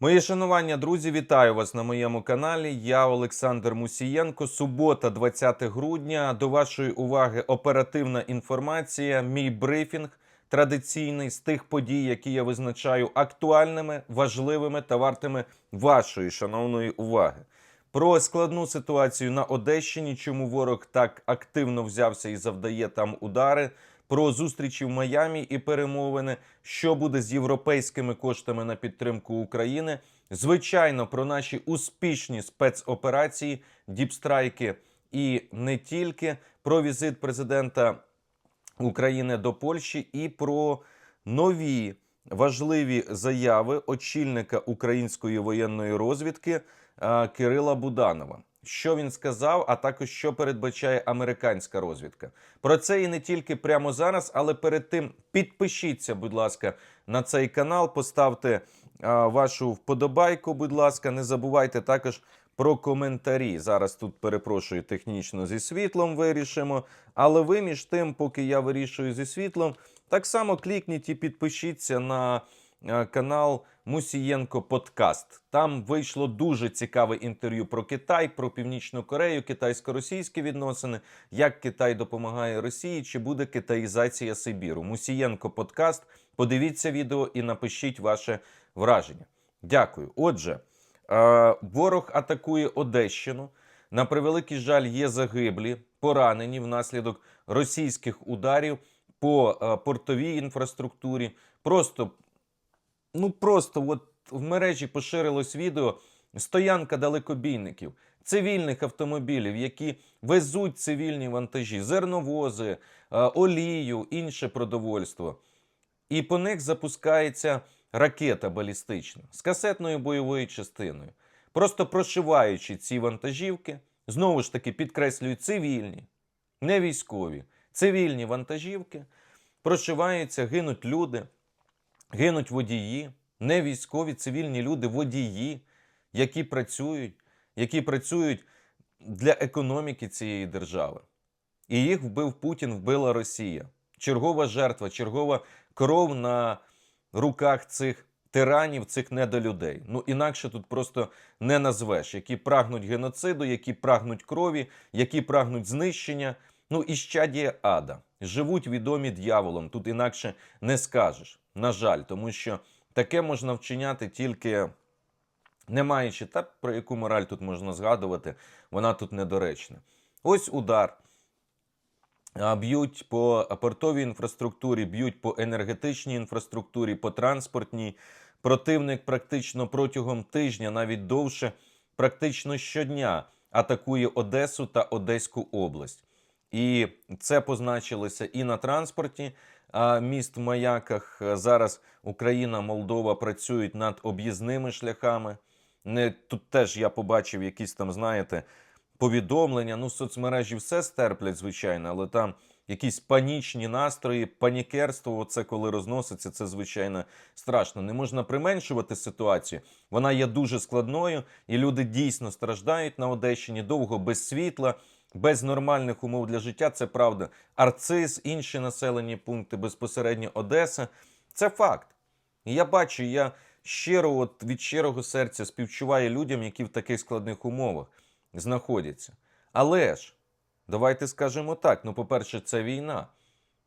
Мої шанування, друзі, вітаю вас на моєму каналі. Я Олександр Мусієнко. Субота, 20 грудня. До вашої уваги оперативна інформація. Мій брифінг традиційний з тих подій, які я визначаю актуальними, важливими та вартими вашої шановної уваги. Про складну ситуацію на Одещині, чому ворог так активно взявся і завдає там удари. Про зустрічі в Майамі і перемовини, що буде з європейськими коштами на підтримку України. Звичайно, про наші успішні спецоперації, діпстрайки і не тільки про візит президента України до Польщі і про нові важливі заяви очільника української воєнної розвідки е, Кирила Буданова. Що він сказав, а також що передбачає американська розвідка. Про це і не тільки прямо зараз, але перед тим підпишіться, будь ласка, на цей канал, поставте а, вашу вподобайку, будь ласка. Не забувайте також про коментарі. Зараз тут перепрошую технічно зі світлом вирішимо. Але ви між тим, поки я вирішую зі світлом, так само клікніть і підпишіться на канал Мусієнко Подкаст. Там вийшло дуже цікаве інтерв'ю про Китай, про Північну Корею, китайсько-російські відносини, як Китай допомагає Росії, чи буде китаїзація Сибіру. Мусієнко Подкаст. Подивіться відео і напишіть ваше враження. Дякую. Отже, е, ворог атакує Одещину. На превеликий жаль, є загиблі, поранені внаслідок російських ударів по е, портовій інфраструктурі. Просто ну просто от в мережі поширилось відео стоянка далекобійників, цивільних автомобілів, які везуть цивільні вантажі, зерновози, е, олію, інше продовольство. І по них запускається ракета балістична з касетною бойовою частиною, просто прошиваючи ці вантажівки, знову ж таки підкреслюю, цивільні, не військові, цивільні вантажівки, прошиваються, гинуть люди, гинуть водії, не військові, цивільні люди, водії, які працюють, які працюють для економіки цієї держави. І їх вбив Путін, вбила Росія. Чергова жертва, чергова кров на руках цих тиранів, цих недолюдей. Ну інакше тут просто не назвеш, які прагнуть геноциду, які прагнуть крові, які прагнуть знищення. Ну і щадія ада. Живуть відомі дьяволом. Тут інакше не скажеш. На жаль, тому що таке можна вчиняти тільки не маючи та про яку мораль тут можна згадувати, вона тут недоречна. Ось удар. Б'ють по портовій інфраструктурі, б'ють по енергетичній інфраструктурі, по транспортній. Противник практично протягом тижня, навіть довше, практично щодня атакує Одесу та Одеську область. І це позначилося і на транспорті. Міст в маяках зараз Україна, Молдова працюють над об'їзними шляхами. Не тут теж я побачив якісь там, знаєте, повідомлення. Ну, соцмережі все стерплять, звичайно, але там якісь панічні настрої, панікерство. Оце коли розноситься, це звичайно страшно. Не можна применшувати ситуацію. Вона є дуже складною, і люди дійсно страждають на Одещині довго без світла. Без нормальних умов для життя, це правда. Арциз, інші населені пункти, безпосередньо Одеса. Це факт. І я бачу, я щиро, от від щирого серця співчуваю людям, які в таких складних умовах знаходяться. Але ж, давайте скажемо так: ну, по-перше, це війна.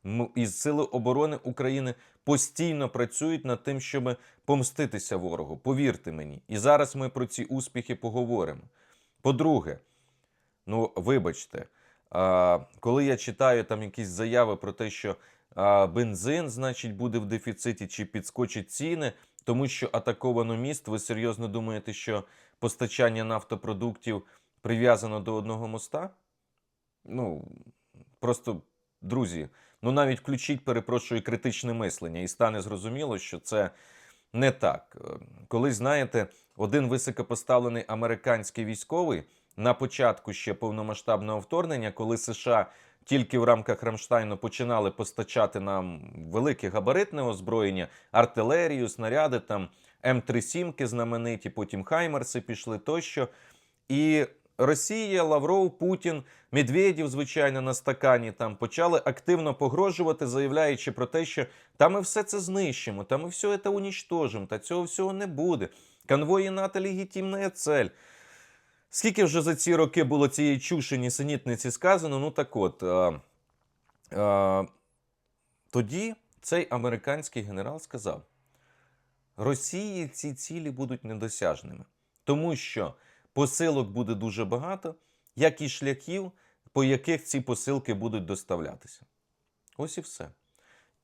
М- І Сили оборони України постійно працюють над тим, щоб помститися ворогу. Повірте мені. І зараз ми про ці успіхи поговоримо. По-друге, ну вибачте, коли я читаю там якісь заяви про те, що бензин, значить, буде в дефіциті чи підскочить ціни, тому що атаковано міст, ви серйозно думаєте, що постачання нафтопродуктів прив'язано до одного моста? Ну, просто, друзі, ну навіть включіть, перепрошую, критичне мислення, і стане зрозуміло, що це не так. Е, Коли знаєте, один високопоставлений американський військовий на початку ще повномасштабного вторгнення, коли США тільки в рамках Рамштайну починали постачати нам велике габаритне озброєння, артилерію, снаряди, там М37 знамениті, потім Хаймерси пішли тощо. І Росія, Лавров, Путін, Медведєв, звичайно, на стакані там почали активно погрожувати, заявляючи про те, що та ми все це знищимо, та ми все це унічтожимо, та цього всього не буде. Конвої НАТО легітимна цель. Скільки вже за ці роки було цієї чуші нісенітниці сказано? Ну так от. А, а, тоді цей американський генерал сказав: Росії ці цілі будуть недосяжними, тому що посилок буде дуже багато, як і шляхів, по яких ці посилки будуть доставлятися. Ось і все.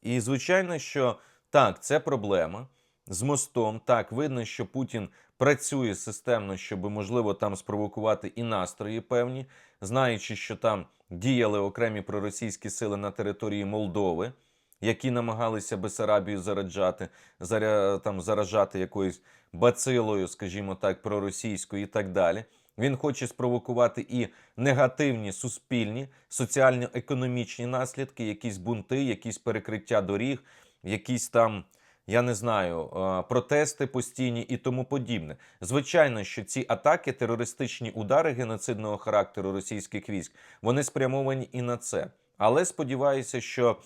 І звичайно, що так, це проблема з мостом. Так, видно, що Путін працює системно, щоб можливо там спровокувати і настрої певні, знаючи, що там діяли окремі проросійські сили на території Молдови, які намагалися Бесарабію зараджати, заря, там, заражати якоюсь бацилою, скажімо так, проросійською і так далі. Він хоче спровокувати і негативні суспільні, соціально-економічні наслідки, якісь бунти, якісь перекриття доріг, якісь там, я не знаю, е, протести постійні і тому подібне. Звичайно, що ці атаки, терористичні удари геноцидного характеру російських військ, вони спрямовані і на це. Але сподіваюся, що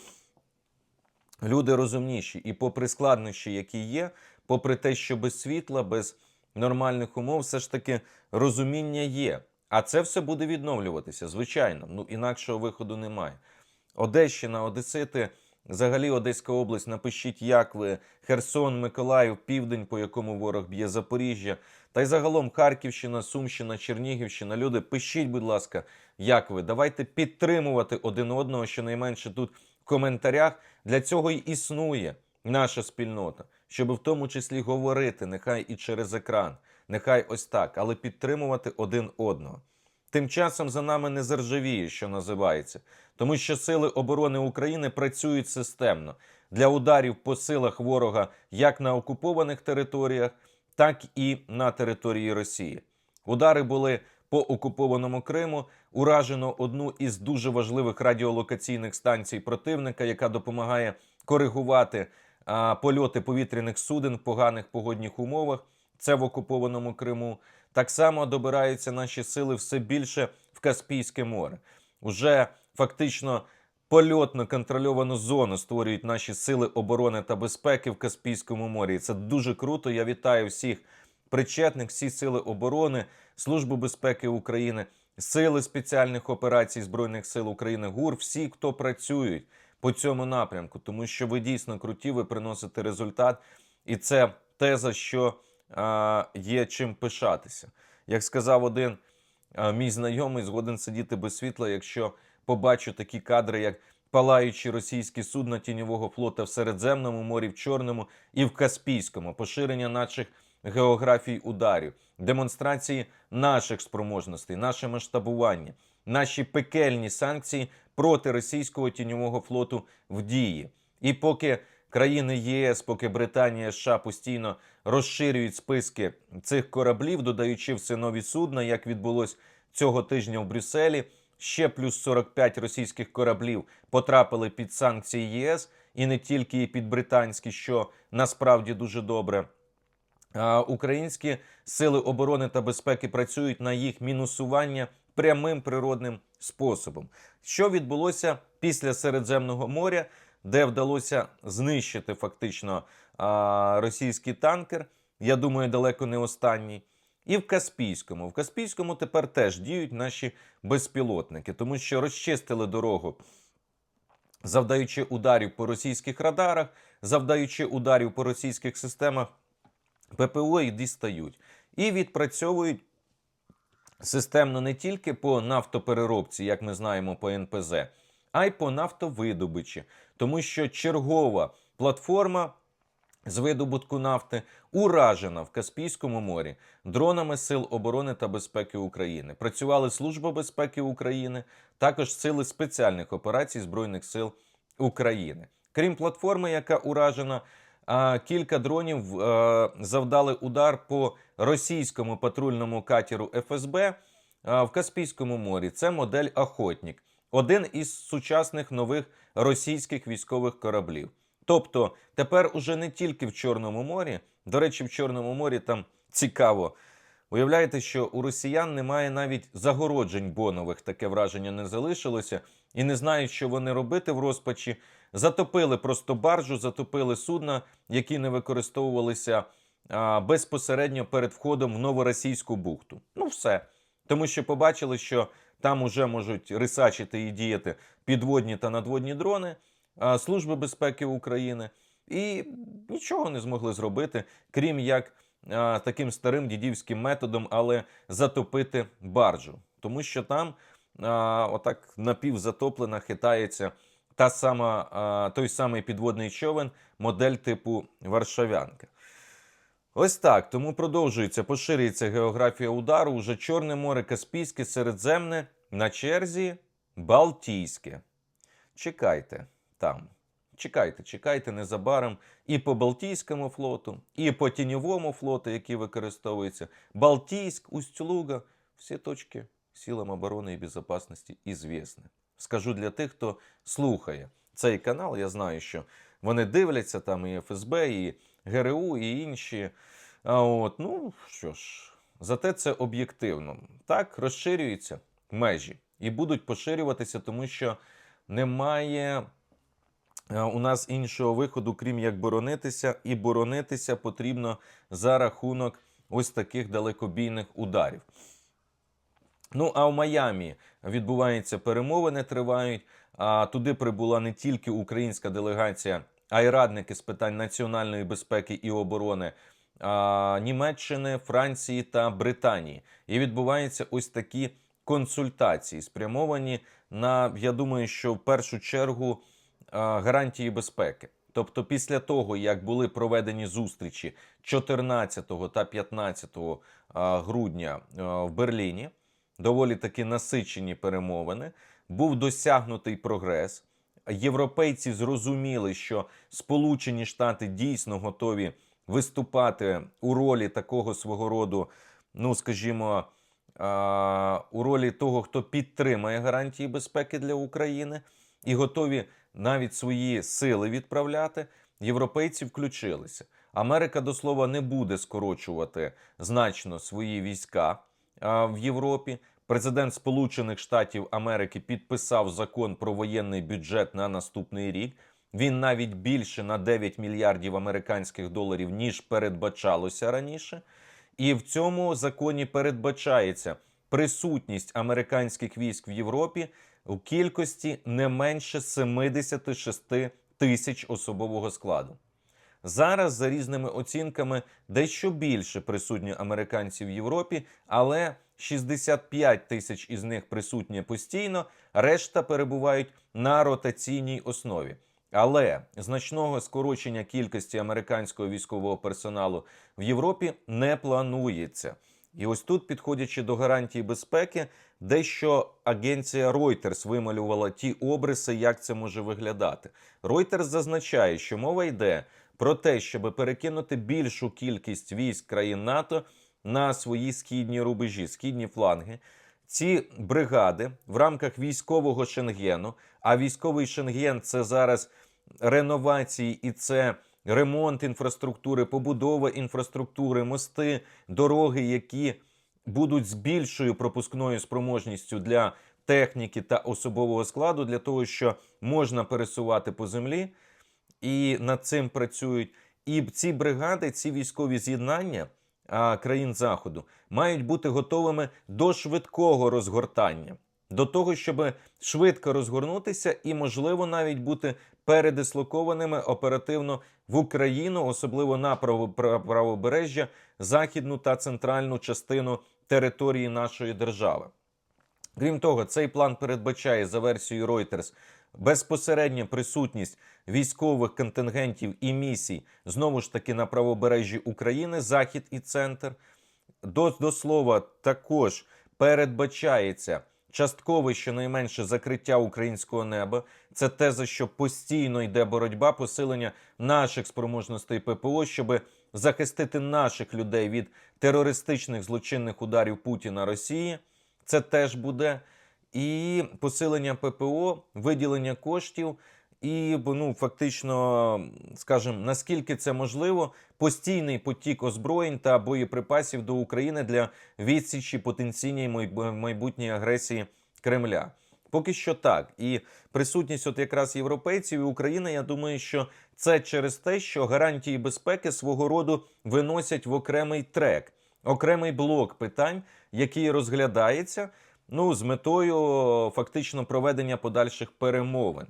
люди розумніші і попри складнощі, які є, попри те, що без світла, без нормальних умов, все ж таки розуміння є. А це все буде відновлюватися, звичайно. Ну інакшого виходу немає. Одещина, Одесити, взагалі Одеська область. Напишіть, як ви, Херсон, Миколаїв, Південь, по якому ворог б'є Запоріжжя. Та й загалом Харківщина, Сумщина, Чернігівщина. Люди, пишіть, будь ласка, як ви. Давайте підтримувати один одного, щонайменше тут в коментарях. Для цього й існує наша спільнота, щоб в тому числі говорити, нехай і через екран, нехай ось так, але підтримувати один одного. Тим часом за нами не заржавіє, що називається, тому що сили оборони України працюють системно для ударів по силах ворога як на окупованих територіях, так і на території Росії. Удари були по окупованому Криму. Уражено одну із дуже важливих радіолокаційних станцій противника, яка допомагає коригувати а, польоти повітряних суден в поганих погодних умовах. Це в окупованому Криму. Так само добираються наші сили все більше в Каспійське море. Уже фактично польотно контрольовану зону створюють наші сили оборони та безпеки в Каспійському морі. І Це дуже круто. Я вітаю всіх причетних, всі сили оборони, Службу безпеки України, сили спеціальних операцій Збройних сил України, ГУР, всі, хто працюють по цьому напрямку, тому що ви дійсно круті, ви приносите результат, і це теза, що є чим пишатися. Як сказав один мій знайомий, згоден сидіти без світла, якщо побачу такі кадри, як палаючі російські судна тіньового флота в Середземному морі, в Чорному і в Каспійському, поширення наших географій ударів, демонстрації наших спроможностей, наше масштабування, наші пекельні санкції проти російського тіньового флоту в дії. І поки країни ЄС, поки Британія США постійно розширюють списки цих кораблів, додаючи все нові судна, як відбулось цього тижня в Брюсселі, ще плюс 45 російських кораблів потрапили під санкції ЄС і не тільки під британські, що насправді дуже добре. А Українські сили оборони та безпеки працюють на їх мінусування прямим природним способом. Що відбулося після Середземного моря, де вдалося знищити фактично російський танкер? Я думаю, далеко не останній. І в Каспійському. В Каспійському тепер теж діють наші безпілотники, тому що розчистили дорогу, завдаючи ударів по російських радарах, завдаючи ударів по російських системах ППО і дістають. І відпрацьовують системно не тільки по нафтопереробці, як ми знаємо по НПЗ, а й по нафтовидобичі, тому що чергова платформа. З видобутку нафти уражена в Каспійському морі дронами Сил оборони та безпеки України. Працювали Служба безпеки України, також сили спеціальних операцій Збройних сил України. Крім платформи, яка уражена, кілька дронів завдали удар по російському патрульному катеру ФСБ в Каспійському морі. Це модель Охотник, один із сучасних нових російських військових кораблів. Тобто тепер уже не тільки в Чорному морі. До речі, в Чорному морі там цікаво. Уявляєте, що у росіян немає навіть загороджень бонових, таке враження не залишилося, і не знають, що вони робити в розпачі. Затопили просто баржу, затопили судна, які не використовувалися а, безпосередньо перед входом в новоросійську бухту. Ну, все. Тому що побачили, що там уже можуть рисачити і діяти підводні та надводні дрони Служби безпеки України, і нічого не змогли зробити, крім як таким старим дідівським методом, але затопити баржу, тому що там отак напівзатоплена хитається та сама, той самий підводний човен, модель типу Варшавянка. Ось так. Тому продовжується, поширюється географія удару. Уже Чорне море, Каспійське, Середземне, на черзі Балтійське. Чекайте там. Чекайте, чекайте незабаром і по Балтійському флоту, і по тіньовому флоту, який використовується. Балтійськ, Усть-Луга, всі точки силам оборони і безпечності ізвісні. Скажу для тих, хто слухає цей канал. Я знаю, що вони дивляться там і ФСБ, і ГРУ, і інші. От, ну що ж, зате це об'єктивно. Так, розширюються межі і будуть поширюватися, тому що немає е, у нас іншого виходу, крім як боронитися, і боронитися потрібно за рахунок ось таких далекобійних ударів. Ну, а в Майамі відбуваються перемовини, тривають. А туди прибула не тільки українська делегація, а й радники з питань національної безпеки і оборони а, Німеччини, Франції та Британії. І відбуваються ось такі консультації, спрямовані на, я думаю, що в першу чергу а, гарантії безпеки. Тобто, після того, як були проведені зустрічі 14 та 15 грудня в Берліні, доволі таки насичені перемовини, був досягнутий прогрес. Європейці зрозуміли, що Сполучені Штати дійсно готові виступати у ролі такого свого роду, ну скажімо, у ролі того, хто підтримає гарантії безпеки для України, і готові навіть свої сили відправляти. Європейці включилися. Америка до слова не буде скорочувати значно свої війська в Європі. Президент Сполучених Штатів Америки підписав закон про воєнний бюджет на наступний рік. Він навіть більше на 9 мільярдів американських доларів ніж передбачалося раніше. І в цьому законі передбачається присутність американських військ в Європі у кількості не менше 76 тисяч особового складу. Зараз, за різними оцінками, дещо більше присутні американців в Європі, але 65 тисяч із них присутні постійно, решта перебувають на ротаційній основі. Але значного скорочення кількості американського військового персоналу в Європі не планується. І ось тут, підходячи до гарантії безпеки, дещо агенція Reuters вималювала ті обриси, як це може виглядати. Reuters зазначає, що мова йде про те, щоб перекинути більшу кількість військ країн НАТО на свої східні рубежі, східні фланги. Ці бригади в рамках військового шенгену, а військовий шенген це зараз реновації і це ремонт інфраструктури, побудова інфраструктури, мости, дороги, які будуть з більшою пропускною спроможністю для техніки та особового складу, для того, що можна пересувати по землі, і над цим працюють. І ці бригади, ці військові з'єднання країн Заходу мають бути готовими до швидкого розгортання, до того, щоб швидко розгорнутися і, можливо, навіть бути передислокованими оперативно в Україну, особливо на право- правобережжя, західну та центральну частину території нашої держави. Крім того, цей план передбачає за версією Reuters безпосередню присутність військових контингентів і місій знову ж таки на правобережжі України, захід і центр. До, до слова, також передбачається часткове щонайменше закриття українського неба. Це те, за що постійно йде боротьба, посилення наших спроможностей ППО, щоб захистити наших людей від терористичних злочинних ударів Путіна Росії. Це теж буде. І посилення ППО, виділення коштів І ну, фактично, скажімо, наскільки це можливо, постійний потік озброєнь та боєприпасів до України для відсічі потенційній майбутньої агресії Кремля. Поки що так. І присутність, от якраз європейців і України, я думаю, що це через те, що гарантії безпеки свого роду виносять в окремий трек, окремий блок питань, який розглядається ну, з метою фактично проведення подальших перемовин.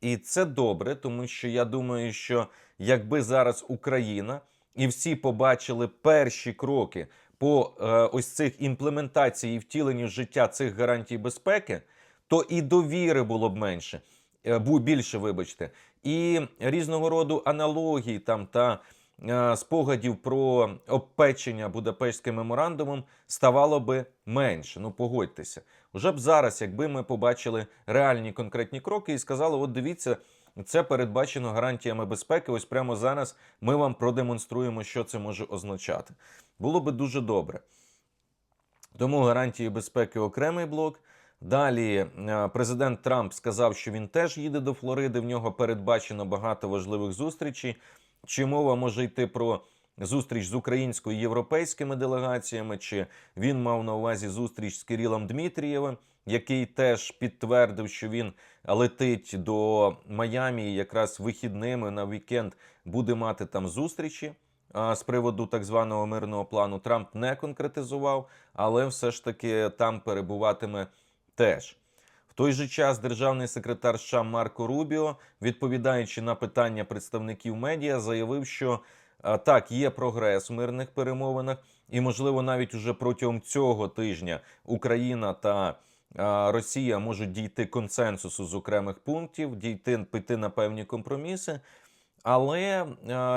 І це добре, тому що я думаю, що якби зараз Україна і всі побачили перші кроки по е, ось цих імплементації і втіленню в життя цих гарантій безпеки, то і довіри було б менше, е, більше, вибачте, і різного роду аналогій там та спогадів про обпечення Будапештським меморандумом ставало би менше. Ну погодьтеся. Уже б зараз, якби ми побачили реальні конкретні кроки і сказали: от дивіться, це передбачено гарантіями безпеки. Ось прямо зараз ми вам продемонструємо, що це може означати. Було би дуже добре. Тому гарантії безпеки окремий блок. Далі е, президент Трамп сказав, що він теж їде до Флориди. В нього передбачено багато важливих зустрічей. Чи мова може йти про зустріч з українською європейськими делегаціями? Чи він мав на увазі зустріч з Кирилом Дмитрієвим, який теж підтвердив, що він летить до Майамі якраз вихідними на вікенд буде мати там зустрічі з приводу так званого мирного плану. Трамп не конкретизував, але все ж таки там перебуватиме теж. Той же час державний секретар США Марко Рубіо, відповідаючи на питання представників медіа, заявив, що так, є прогрес в мирних перемовинах, і, можливо, навіть уже протягом цього тижня Україна та Росія можуть дійти консенсусу з окремих пунктів, дійти піти на певні компроміси. Але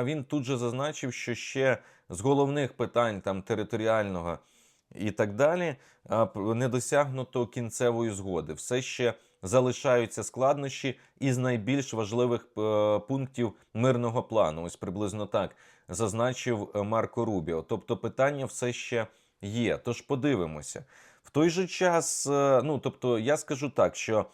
він тут же зазначив, що ще з головних питань там територіального і так далі не досягнуто кінцевої згоди. Все ще залишаються складнощі із найбільш важливих пунктів мирного плану. Ось приблизно так зазначив е, Марко Рубіо. Тобто питання все ще є. Тож подивимося. В той же час, е, ну тобто, я скажу так, що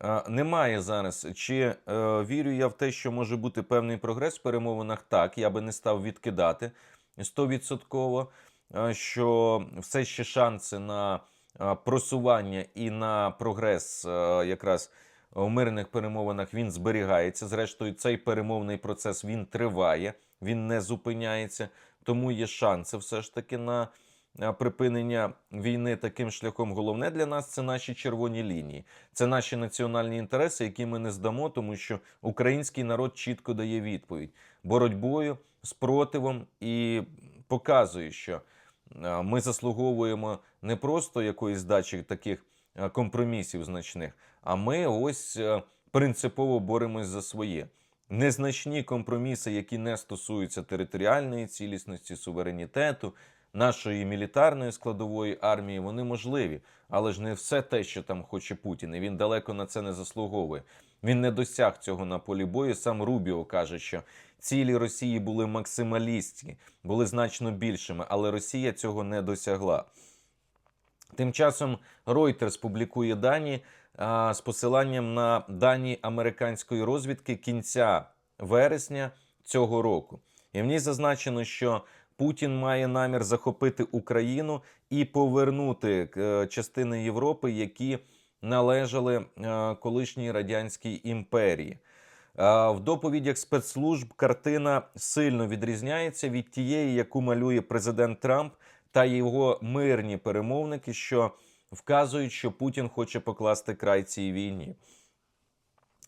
е, немає зараз, чи е, вірю я в те, що може бути певний прогрес в перемовинах. Так, я би не став відкидати стовідсотково, що все ще шанси на е, просування і на прогрес е, якраз у мирних перемовинах він зберігається. Зрештою, цей перемовний процес він триває, він не зупиняється, тому є шанси все ж таки на е, припинення війни таким шляхом. Головне для нас це наші червоні лінії, це наші національні інтереси, які ми не здамо, тому що український народ чітко дає відповідь боротьбою, спротивом і показує, що е, ми заслуговуємо не просто якоїсь здачі таких компромісів значних, а ми ось е, принципово боремось за своє. Незначні компроміси, які не стосуються територіальної цілісності, суверенітету, нашої мілітарної складової армії, вони можливі, але ж не все те, що там хоче Путін. І він далеко на це не заслуговує. Він не досяг цього на полі бою. Сам Рубіо каже, що цілі Росії були максималістські, були значно більшими, але Росія цього не досягла. Тим часом Reuters публікує дані а, з посиланням на дані американської розвідки кінця вересня цього року. І в ній зазначено, що Путін має намір захопити Україну і повернути е, частини Європи, які належали е, колишній радянській імперії. Е, В доповідях спецслужб картина сильно відрізняється від тієї, яку малює президент Трамп та його мирні перемовники, що вказують, що Путін хоче покласти край цій війні.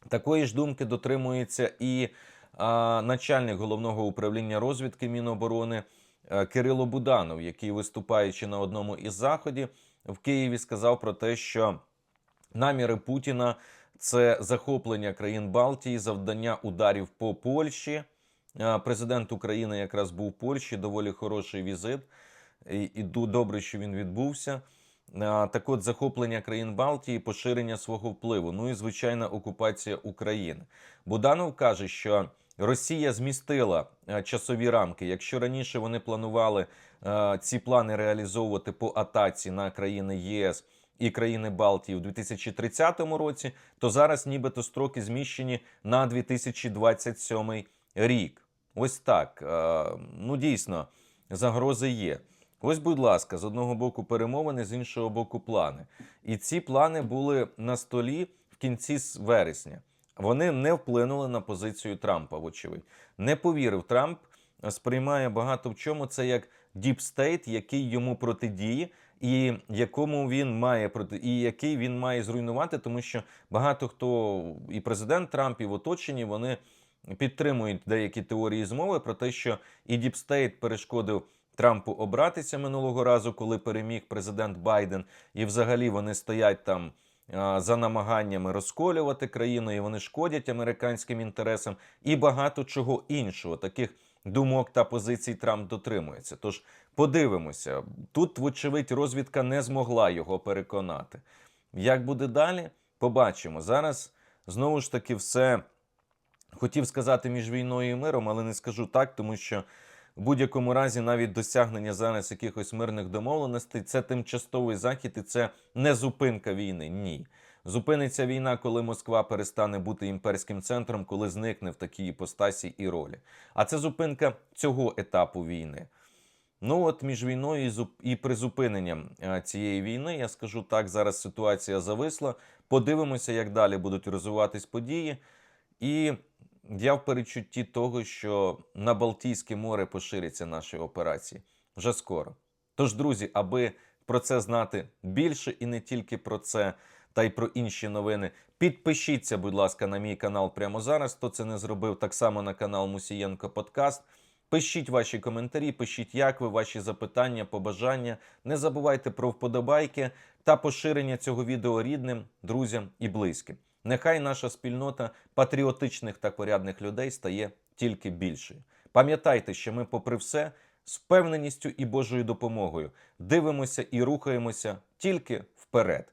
Такої ж думки дотримується і а, начальник головного управління розвідки Міноборони е, Кирило Буданов, який, виступаючи на одному із заходів в Києві, сказав про те, що наміри Путіна це захоплення країн Балтії, завдання ударів по Польщі. Е, Президент України якраз був в Польщі, доволі хороший візит, і, і добре, що він відбувся. Так от захоплення країн Балтії, поширення свого впливу, ну і звичайна окупація України. Буданов каже, що Росія змістила е, часові рамки. Якщо раніше вони планували е, ці плани реалізовувати по атаці на країни ЄС і країни Балтії у 2030 році, то зараз нібито строки зміщені на 2027 рік. Ось так. Е, Ну дійсно, загрози є. Ось, будь ласка, з одного боку перемовини, з іншого боку, плани. І ці плани були на столі в кінці вересня. Вони не вплинули на позицію Трампа, вочевидь. Не повірив Трамп, сприймає багато в чому це як діпстейт, який йому протидіє, і якому він має проти, і який він має зруйнувати, тому що багато хто, і президент Трамп, і в оточенні вони підтримують деякі теорії змови про те, що і діпстейт перешкодив Трампу обратися минулого разу, коли переміг президент Байден, і взагалі вони стоять там а, за намаганнями розколювати країну, і вони шкодять американським інтересам, і багато чого іншого. Таких думок та позицій Трамп дотримується. Тож подивимося. Тут, вочевидь, розвідка не змогла його переконати. Як буде далі? Побачимо. Зараз знову ж таки все хотів сказати між війною і миром, але не скажу так, тому що в будь-якому разі навіть досягнення зараз якихось мирних домовленостей це тимчасовий захід і це не зупинка війни. Ні. Зупиниться війна, коли Москва перестане бути імперським центром, коли зникне в такій іпостасі і ролі. А це зупинка цього етапу війни. Ну от між війною і, призупиненням е, цієї війни, я скажу так, зараз ситуація зависла. Подивимося, як далі будуть розвиватись події. І я в перечутті того, що на Балтійське море поширяться наші операції вже скоро. Тож, друзі, аби про це знати більше і не тільки про це, та й про інші новини, підпишіться, будь ласка, на мій канал прямо зараз. Хто це не зробив, так само на канал Мусієнко Подкаст. Пишіть ваші коментарі, пишіть, як ви, ваші запитання, побажання. Не забувайте про вподобайки та поширення цього відео рідним, друзям і близьким. Нехай наша спільнота патріотичних та порядних людей стає тільки більшою. Пам'ятайте, що ми, попри все, з впевненістю і Божою допомогою дивимося і рухаємося тільки вперед.